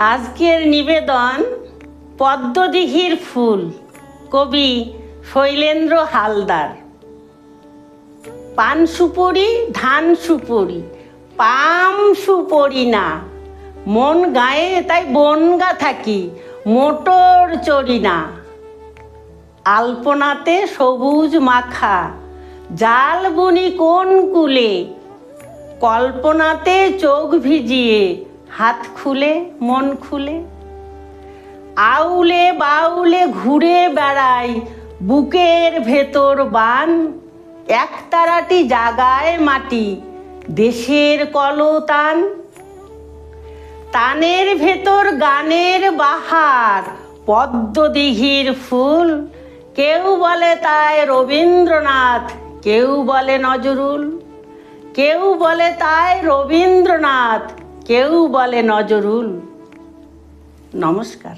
আজকের নিবেদন পদ্মদিঘির ফুল। কবি শৈলেন্দ্র হালদার। পান সুপরি, ধান সুপরি, পাম সুপরি না। মন গায়ে তাই বনগা থাকি, মোটর চড়ি না। আলপনাতে সবুজ মাখা, জাল বুনি কোন কুলে। কল্পনাতে চোখ ভিজিয়ে হাত খুলে, মন খুলে। আউলে বাউলে ঘুরে বেড়াই বুকের ভেতর বান। একতারাটি জাগায় মাটি, দেশের কলতান। তানের ভেতর গানের বাহার, পদ্মদিঘির ফুল। কেউ বলে তাই রবীন্দ্রনাথ, কেউ বলে নজরুল। কেউ বলে তাই রবীন্দ্রনাথ কেউ বলে নজরুল। নমস্কার।